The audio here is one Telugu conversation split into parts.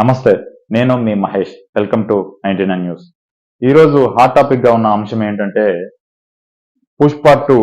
నమస్తే నేను మీ Mahesh. Welcome to ninety nine news. ఈరోజు హాట్ టాపిక్గా ఉన్న అంశం ఏంటంటే పుష్ప టూ.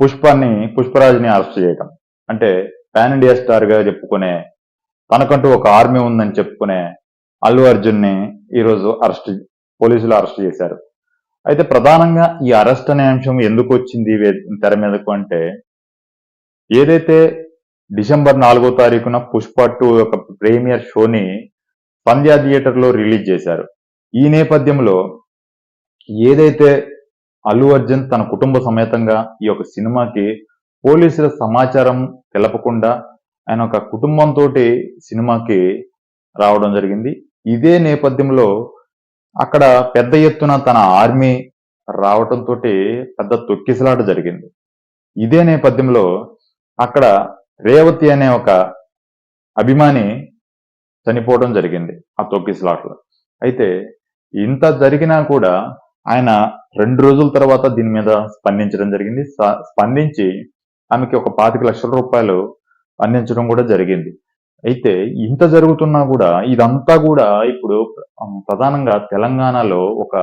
పుష్పాన్ని పుష్పరాజ్ని అరెస్ట్ చేయటం. అంటే పాన్ ఇండియా స్టార్గా చెప్పుకునే తనకంటూ ఒక ఆర్మీ ఉందని చెప్పుకునే అల్లు అర్జున్ని ఈరోజు అరెస్ట్ పోలీసులు అరెస్ట్ చేశారు. అయితే ప్రధానంగా ఈ అరెస్ట్ అనే అంశం ఎందుకు వచ్చింది తెర మీదకు అంటే ఏదైతే డిసెంబర్ నాలుగో తారీఖున పుష్ప టూ యొక్క ప్రీమియర్ షోని సంధ్యా థియేటర్లో రిలీజ్ చేశారు. ఈ నేపథ్యంలో ఏదైతే అల్లు అర్జున్ తన కుటుంబ సమేతంగా ఈ యొక్క సినిమాకి పోలీసుల సమాచారం తెలపకుండా ఆయన ఒక కుటుంబంతో సినిమాకి రావడం జరిగింది. ఇదే నేపథ్యంలో అక్కడ పెద్ద ఎత్తున తన ఆర్మీ రావటంతో పెద్ద తొక్కిసలాట జరిగింది. ఇదే నేపథ్యంలో అక్కడ రేవతి అనే ఒక అభిమాని చనిపోవడం జరిగింది ఆ తొక్కిసలాటలో అయితే ఇంత జరిగినా కూడా ఆయన రెండు రోజుల తర్వాత దీని మీద స్పందించడం జరిగింది. స్పందించి ఆమెకి ఒక పాతిక లక్షల రూపాయలు అందించడం కూడా జరిగింది. అయితే ఇంత జరుగుతున్నా కూడా ఇదంతా కూడా ఇప్పుడు ప్రధానంగా తెలంగాణలో ఒక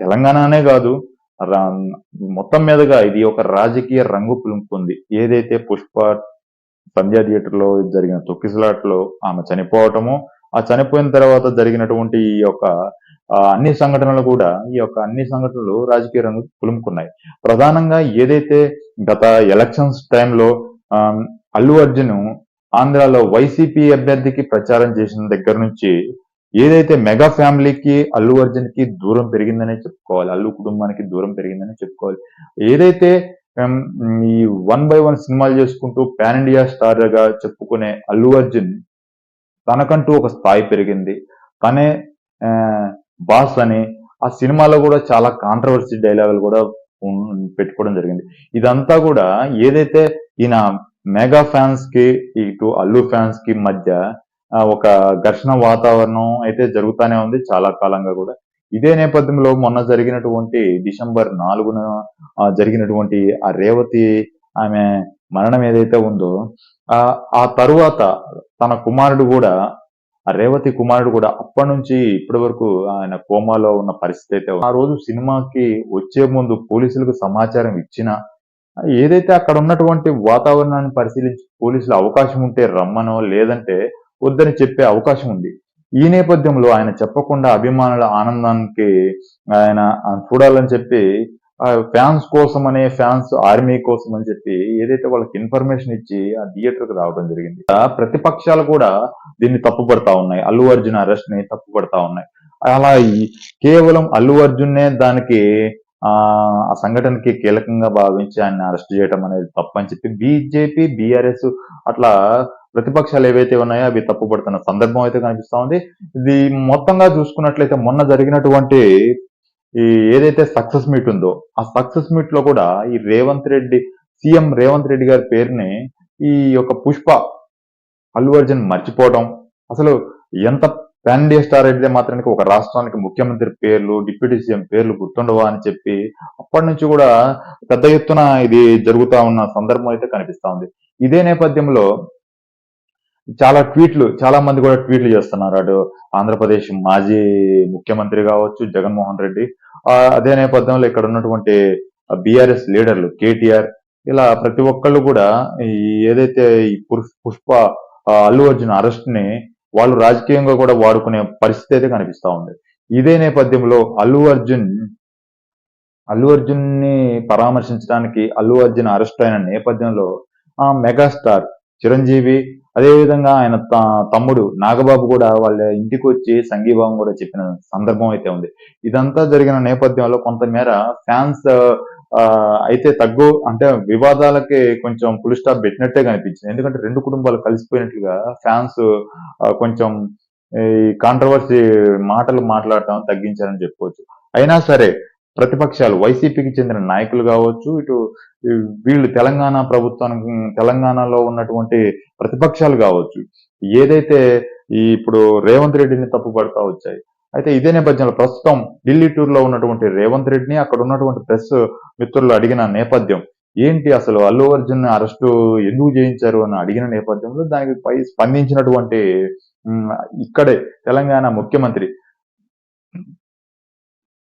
తెలంగాణనే కాదు రా- మొత్తం మీదుగా ఇది ఒక రాజకీయ రంగు పులుముకుంది ఏదైతే పుష్ప సంధ్యా థియేటర్లో జరిగిన తొక్కిసలాట్లో ఆమె చనిపోవటము ఆ చనిపోయిన తర్వాత జరిగినటువంటి ఈ యొక్క అన్ని సంఘటనలు కూడా ఈ యొక్క అన్ని సంఘటనలు రాజకీయ రంగు పులుముకున్నాయి ప్రధానంగా ఏదైతే గత ఎలక్షన్స్ టైంలో అల్లు అర్జున్ ఆంధ్రాలో వైసీపీ అభ్యర్థికి ప్రచారం చేసిన దగ్గర నుంచి ఏదైతే మెగా ఫ్యామిలీకి అల్లు అర్జున్కి దూరం పెరిగిందనే చెప్పుకోవాలి అల్లు కుటుంబానికి దూరం పెరిగిందనే చెప్పుకోవాలి. ఏదైతే Mm, ఈ వన్ బై వన్ సినిమాలు చేసుకుంటూ పాన్ ఇండియా స్టార్గా చెప్పుకునే అల్లు అర్జున్ తనకంటూ ఒక స్థాయి పెరిగింది. తనే బాస్ అని ఆ సినిమాలో కూడా చాలా కాంట్రవర్సీ డైలాగులు కూడా పెట్టుకోవడం జరిగింది. ఇదంతా కూడా ఏదైతే ఈయన మెగా ఫ్యాన్స్కి ఇటు అల్లు ఫ్యాన్స్కి మధ్య ఒక ఘర్షణ వాతావరణం అయితే జరుగుతానే ఉంది చాలా కాలంగా కూడా. ఇదే నేపథ్యంలో మొన్న జరిగినటువంటి డిసెంబర్ నాలుగున జరిగినటువంటి ఆ రేవతి ఆమె మరణం ఏదైతే ఉందో ఆ ఆ తరువాత తన కుమారుడు కూడా ఆ రేవతి కుమారుడు కూడా అప్పటి నుంచి ఇప్పటి వరకు ఆయన కోమాలో ఉన్న పరిస్థితి అయితే ఆ రోజు సినిమాకి వచ్చే ముందు పోలీసులకు సమాచారం ఇచ్చిన ఏదైతే అక్కడ ఉన్నటువంటి వాతావరణాన్ని పరిశీలించి పోలీసులు అవకాశం ఉంటే రమ్మనో లేదంటే వద్దని చెప్పే అవకాశం ఉంది. ఈ నేపథ్యంలో ఆయన చెప్పకుండా అభిమానుల ఆనందానికి ఆయన చూడాలని చెప్పి ఫ్యాన్స్ కోసం అనే ఫ్యాన్స్ ఆర్మీ కోసం అని చెప్పి ఏదైతే వాళ్ళకి ఇన్ఫర్మేషన్ ఇచ్చి ఆ థియేటర్కి రావడం జరిగింది. ప్రతిపక్షాలు కూడా దీన్ని తప్పుపడతా ఉన్నాయి. అల్లు అర్జున్ అరెస్ట్ని తప్పుపడతా ఉన్నాయి. అలా కేవలం అల్లు అర్జున్నే దానికి ఆ ఆ సంఘటనకి కీలకంగా భావించి ఆయన అరెస్ట్ చేయడం అనేది తప్పని చెప్పి బీజేపీ బీఆర్ఎస్ అట్లా ప్రతిపక్షాలు ఏవైతే ఉన్నాయో అవి తప్పుపడుతున్న సందర్భం అయితే కనిపిస్తా ఉంది. ఇది మొత్తంగా చూసుకున్నట్లయితే మొన్న జరిగినటువంటి ఈ ఏదైతే సక్సెస్ మీట్ ఉందో ఆ సక్సెస్ మీట్లో కూడా ఈ రేవంత్ రెడ్డి సీఎం రేవంత్ రెడ్డి గారి పేరుని ఈ యొక్క పుష్ప అల్లు అర్జున్ మర్చిపోవడం అసలు ఎంత పాన్ ఇండియా స్టార్ అయితే మాత్రానికి ఒక రాష్ట్రానికి ముఖ్యమంత్రి పేర్లు డిప్యూటీ సీఎం పేర్లు గుర్తుండవా అని చెప్పి అప్పటి నుంచి కూడా పెద్ద ఎత్తున ఇది జరుగుతా ఉన్న సందర్భం అయితే కనిపిస్తా ఉంది. ఇదే నేపథ్యంలో చాలా ట్వీట్లు చాలా మంది కూడా ట్వీట్లు చేస్తున్నారు. అటు ఆంధ్రప్రదేశ్ మాజీ ముఖ్యమంత్రి కావచ్చు జగన్మోహన్ రెడ్డి. అదే నేపథ్యంలో ఇక్కడ ఉన్నటువంటి బీఆర్ఎస్ లీడర్లు కేటీఆర్ ఇలా ప్రతి ఒక్కళ్ళు కూడా ఏదైతే ఈ పుష్ప అల్లు అర్జున్ అరెస్ట్ని వాళ్ళు రాజకీయంగా కూడా వాడుకునే పరిస్థితి అయితే కనిపిస్తా ఉంది. ఇదే నేపథ్యంలో అల్లు అర్జున్ అల్లు అర్జున్ని పరామర్శించడానికి అల్లు అర్జున్ అరెస్ట్ అయిన నేపథ్యంలో ఆ మెగాస్టార్ చిరంజీవి అదేవిధంగా ఆయన త- తమ్ముడు నాగబాబు కూడా వాళ్ళ ఇంటికి వచ్చి సంఘీభావం కూడా చెప్పిన సందర్భం అయితే ఉంది. ఇదంతా జరిగిన నేపథ్యంలో కొంతమేర ఫ్యాన్స్ అయితే తగ్గు అంటే వివాదాలకి కొంచెం ఫుల్ స్టాప్ పెట్టినట్టే కనిపించింది. ఎందుకంటే రెండు కుటుంబాలు కలిసిపోయినట్లుగా ఫ్యాన్స్ కొంచెం ఈ కాంట్రవర్సీ మాటలు మాట్లాడటం తగ్గించారని చెప్పుకోవచ్చు. అయినా సరే ప్రతిపక్షాలు వైసీపీకి చెందిన నాయకులు కావచ్చు ఇటు వీళ్ళు తెలంగాణ ప్రభుత్వానికి తెలంగాణలో ఉన్నటువంటి ప్రతిపక్షాలు కావచ్చు. ఏదైతే ఈ ఇప్పుడు రేవంత్ రెడ్డిని తప్పుపడతా వచ్చాయి అయితే ఇదే నేపథ్యంలో ప్రస్తుతం ఢిల్లీ టూర్లో ఉన్నటువంటి రేవంత్ రెడ్డిని అక్కడ ఉన్నటువంటి ప్రెస్ మిత్రులు అడిగిన నేపథ్యం ఏంటి అసలు అల్లు అర్జున్ అరెస్టు ఎందుకు చేయించారు అని అడిగిన నేపథ్యంలో దానికి పై స్పందించినటువంటి ఇక్కడే తెలంగాణ ముఖ్యమంత్రి.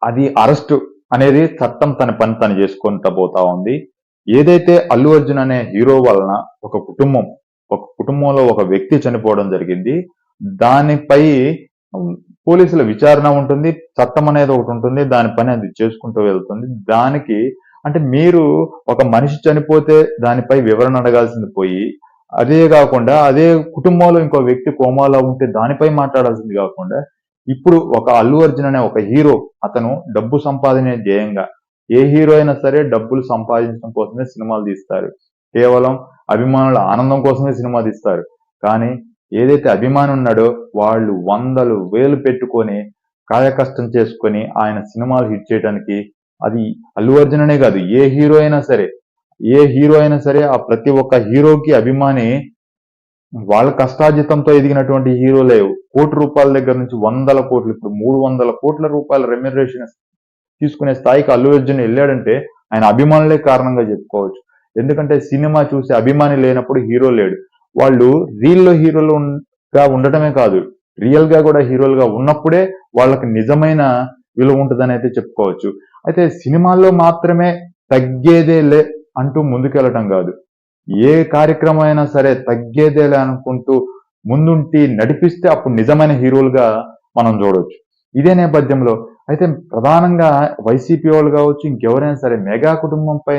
అది అరెస్టు అనేది చట్టం తన పని తను చేసుకుంటా పోతా ఉంది. ఏదైతే అల్లు అర్జున్ అనే హీరో వలన ఒక కుటుంబం ఒక కుటుంబంలో ఒక వ్యక్తి చనిపోవడం జరిగింది దానిపై పోలీసుల విచారణ ఉంటుంది చట్టం అనేది ఒకటి ఉంటుంది దాని పని అది చేసుకుంటూ వెళ్తుంది. దానికి అంటే మీరు ఒక మనిషి చనిపోతే దానిపై వివరణ అడగాల్సింది పోయి అదే కాకుండా అదే కుటుంబంలో ఇంకో వ్యక్తి కోమాలో ఉంటే దానిపై మాట్లాడాల్సింది కాకుండా ఇప్పుడు ఒక అల్లు అర్జున్ అనే ఒక హీరో అతను డబ్బు సంపాదనే ధ్యేయంగా ఏ హీరో అయినా సరే డబ్బులు సంపాదించడం కోసమే సినిమాలు తీస్తారు. కేవలం అభిమానుల ఆనందం కోసమే సినిమా తీస్తారు. కానీ ఏదైతే అభిమాని ఉన్నాడో వాళ్ళు వందలు వేలు పెట్టుకొని కాయకష్టం చేసుకొని ఆయన సినిమాలు హిట్ చేయడానికి అది అల్లు అర్జున్ అనే కాదు ఏ హీరో అయినా సరే ఏ హీరో అయినా సరే ఆ ప్రతి ఒక్క హీరోకి అభిమాని వాళ్ళ కష్టాజితంతో ఎదిగినటువంటి హీరోలే కోటి రూపాయల దగ్గర నుంచి వందల కోట్లు ఇప్పుడు మూడు వందల కోట్ల రూపాయల రెమ్యునరేషన్ తీసుకునే స్థాయికి అల్లు అర్జున్ వెళ్ళాడంటే ఆయన అభిమానులే కారణంగా చెప్పుకోవచ్చు. ఎందుకంటే సినిమా చూసి అభిమాని లేనప్పుడు హీరో లేడు. వాళ్ళు రీల్లో హీరోలు గా ఉండటమే కాదు. రియల్గా కూడా హీరోలుగా ఉన్నప్పుడే వాళ్ళకి నిజమైన విలువ ఉంటుందని అయితే చెప్పుకోవచ్చు. అయితే సినిమాల్లో మాత్రమే తగ్గేదే లే అంటూ ముందుకెళ్ళటం కాదు. ఏ కార్యక్రమం అయినా సరే తగ్గేదేలే అనుకుంటూ ముందుంటి నడిపిస్తే అప్పుడు నిజమైన హీరోలుగా మనం చూడవచ్చు ఇదే నేపథ్యంలో అయితే ప్రధానంగా వైసీపీ వాళ్ళు కావచ్చు ఇంకెవరైనా సరే మెగా కుటుంబంపై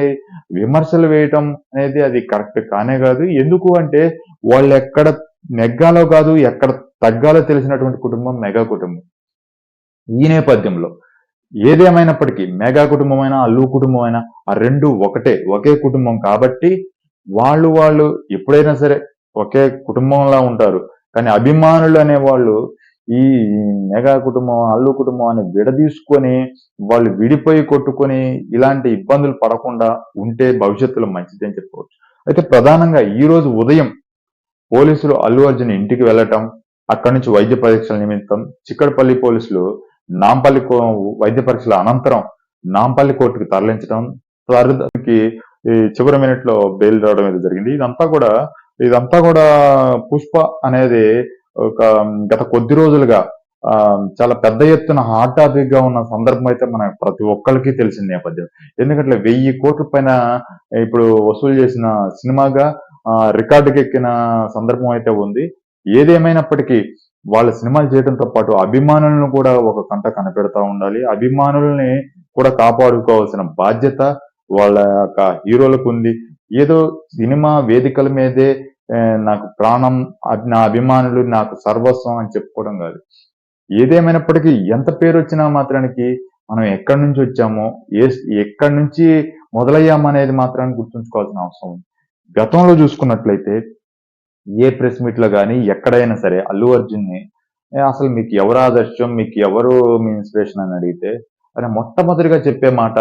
విమర్శలు వేయటం అనేది అది కరెక్ట్ కానే కాదు. ఎందుకు అంటే వాళ్ళు ఎక్కడ నెగ్గాలో కాదు ఎక్కడ తగ్గాలో తెలిసినటువంటి కుటుంబం మెగా కుటుంబం. ఈ నేపథ్యంలో ఏదేమైనప్పటికీ మెగా కుటుంబమైనా అల్లు కుటుంబమైనా ఆ రెండు ఒకటే ఒకే కుటుంబం కాబట్టి వాళ్ళు వాళ్ళు ఎప్పుడైనా సరే ఒకే కుటుంబంలా ఉంటారు. కానీ అభిమానులు అనేవాళ్ళు ఈ మెగా కుటుంబం అల్లు కుటుంబం అని విడదీసుకొని వాళ్ళు విడిపోయి కొట్టుకొని ఇలాంటి ఇబ్బందులు పడకుండా ఉంటే భవిష్యత్తులో మంచిది అని చెప్పవచ్చు అయితే ప్రధానంగా ఈ రోజు ఉదయం పోలీసులు అల్లు అర్జున్ ఇంటికి వెళ్ళటం అక్కడి నుంచి వైద్య పరీక్షల నిమిత్తం చిక్కడపల్లి పోలీసులు నాంపల్లి కో- వైద్య పరీక్షల అనంతరం నాంపల్లి కోర్టుకు తరలించడం తరలికి ఈ చివరి మినిట్లో బెయిల్ రావడం అనేది జరిగింది. ఇదంతా కూడా ఇదంతా కూడా పుష్ప అనేది ఒక గత కొద్ది రోజులుగా చాలా పెద్ద ఎత్తున హాట్ టాపిక్గా ఉన్న సందర్భం అయితే మన ప్రతి ఒక్కరికి తెలిసిన నేపథ్యం. ఎందుకంటే వెయ్యి కోట్ల పైన ఇప్పుడు వసూలు చేసిన సినిమాగా రికార్డుకి ఎక్కిన సందర్భం అయితే ఉంది. ఏదేమైనప్పటికీ వాళ్ళ సినిమాలు చేయడంతో పాటు అభిమానులను కూడా ఒక కంట కనిపెడతా ఉండాలి. అభిమానుల్ని కూడా కాపాడుకోవాల్సిన బాధ్యత వాళ్ళ యొక్క హీరోలకు ఉంది ఏదో సినిమా వేదికల మీదే నాకు ప్రాణం నా అభిమానులు నాకు సర్వస్వం అని చెప్పుకోవడం కాదు. ఏదేమైనప్పటికీ ఎంత పేరు వచ్చినా మాత్రానికి మనం ఎక్కడి నుంచి వచ్చామో ఏ ఎక్కడి నుంచి మొదలయ్యామనేది మాత్రాన్ని గుర్తుంచుకోవాల్సిన అవసరం ఉంది. గతంలో చూసుకున్నట్లయితే ఏ ప్రెస్ మీట్లో కానీ ఎక్కడైనా సరే అల్లు అర్జున్ని అసలు మీకు ఎవరు ఆదర్శం మీకు ఎవరు మీ ఇన్స్పిరేషన్ అని అడిగితే ఆయన మొట్టమొదటిగా చెప్పే మాట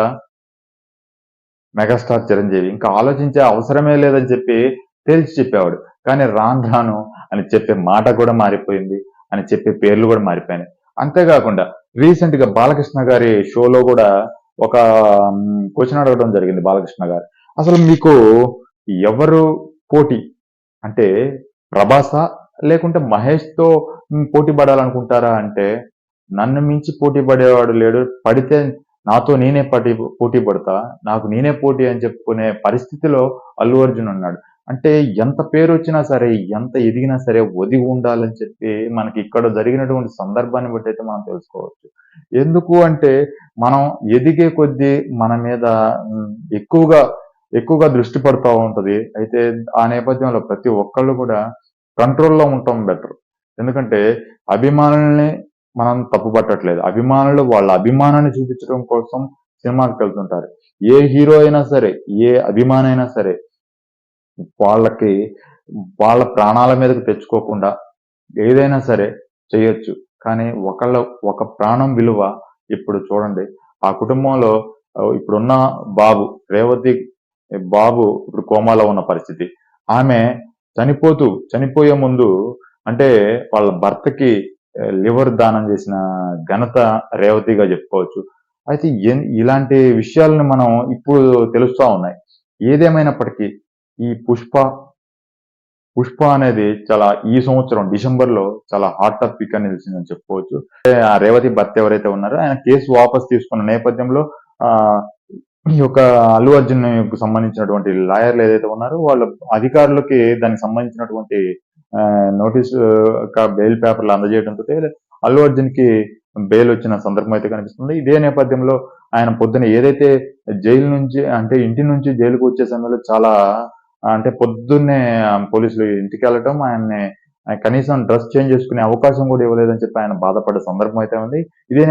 మెగాస్టార్ చిరంజీవి. ఇంకా ఆలోచించే అవసరమే లేదని చెప్పి తేల్చి చెప్పేవాడు. కానీ రాను రాను అని చెప్పే మాట కూడా మారిపోయింది. అని చెప్పే పేర్లు కూడా మారిపోయినాయి. అంతేకాకుండా రీసెంట్గా బాలకృష్ణ గారి షోలో కూడా ఒక క్వశ్చన్ అడగడం జరిగింది బాలకృష్ణ గారు. అసలు మీకు ఎవరు పోటీ? అంటే ప్రభాస లేకుంటే మహేష్తో పోటీ పడాలనుకుంటారా? అంటే నన్ను మించి పోటీ పడేవాడు లేడు. పడితే నాతో నేనే పోటీ పోటీ పడతా నాకు నేనే పోటీ అని చెప్పుకునే పరిస్థితిలో అల్లు అర్జున్ ఉన్నాడు. అంటే ఎంత పేరు వచ్చినా సరే ఎంత ఎదిగినా సరే ఒదిగి ఉండాలని చెప్పి మనకి ఇక్కడ జరిగినటువంటి సందర్భాన్ని బట్టి అయితే మనం తెలుసుకోవచ్చు. ఎందుకు అంటే మనం ఎదిగే కొద్దీ మన మీద ఎక్కువగా ఎక్కువగా దృష్టి పడుతూ ఉంటుంది. అయితే ఆ నేపథ్యంలో ప్రతి ఒక్కళ్ళు కూడా కంట్రోల్లో ఉండటం బెటర్. ఎందుకంటే అభిమానుల్ని మనం తప్పు పట్టట్లేదు అభిమానులు వాళ్ళ అభిమానాన్ని చూపించడం కోసం సినిమాకి వెళ్తుంటారు. ఏ హీరో అయినా సరే ఏ అభిమాని అయినా సరే వాళ్ళకి వాళ్ళ ప్రాణాల మీదకి తెచ్చుకోకుండా ఏదైనా సరే చేయొచ్చు. కానీ ఒకళ్ళ ఒక ప్రాణం విలువ ఇప్పుడు చూడండి. ఆ కుటుంబంలో ఇప్పుడున్న బాబు రేవతి బాబు ఇప్పుడు కోమాలో ఉన్న పరిస్థితి. ఆమె చనిపోతూ చనిపోయే ముందు అంటే వాళ్ళ భర్తకి లివర్ దానం చేసిన ఘనత రేవతిగా చెప్పుకోవచ్చు. అయితే ఇలాంటి విషయాలను మనం ఇప్పుడు తెలుస్తూ ఉన్నాయి. ఏదేమైనప్పటికీ ఈ పుష్ప పుష్ప అనేది చాలా ఈ సంవత్సరం డిసెంబర్లో చాలా హాట్ టాపిక్ అని తెలిసిందని చెప్పుకోవచ్చు. ఆ రేవతి భర్త ఎవరైతే ఉన్నారో ఆయన కేసు వాపస్ తీసుకున్న నేపథ్యంలో ఆ ఈ యొక్క అల్లు అర్జున్ సంబంధించినటువంటి లాయర్లు ఏదైతే ఉన్నారో వాళ్ళ అధికారులకి దానికి సంబంధించినటువంటి నోటీసు బెయిల్ పేపర్లు అందజేయడంతో అల్లు అర్జున్కి బెయిల్ వచ్చిన సందర్భం అయితే కనిపిస్తుంది. ఇదే నేపథ్యంలో ఆయన పొద్దున ఏదైతే జైలు నుంచి అంటే ఇంటి నుంచి జైలుకు వచ్చే సమయంలో చాలా అంటే పొద్దున్నే పోలీసులు ఇంటికి వెళ్ళటం ఆయన్ని కనీసం డ్రెస్ చేంజ్ చేసుకునే అవకాశం కూడా ఇవ్వలేదని చెప్పి ఆయన బాధపడే సందర్భం అయితే ఉంది. ఇదే